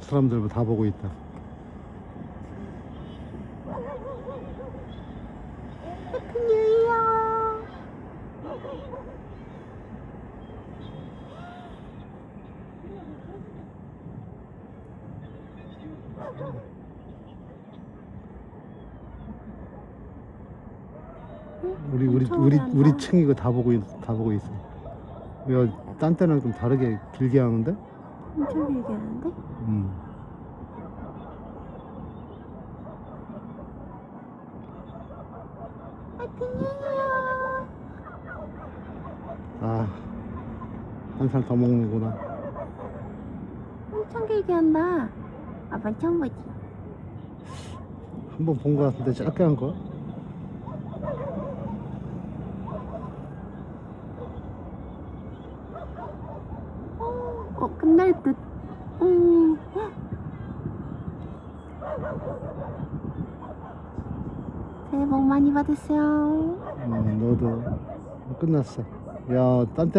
사람들 다 보고 있다. 우리 우리 우리. 우리 층 이거 다 보고 있, 다 보고 있어. 왜딴 때는 좀 다르게 길게 하는데? 엄청 길게 하는데? 음. 해피 뉴 이어. 아, 한 살 더 먹는구나. 엄청 길게 한다. 아빠 처음 보지? 한 번 본 거 같은데 짧게 한 거? 어, 끝날 듯. 음. 새해 복 많이 받으세요. 음, 너도 끝났어. 야, 딴 때.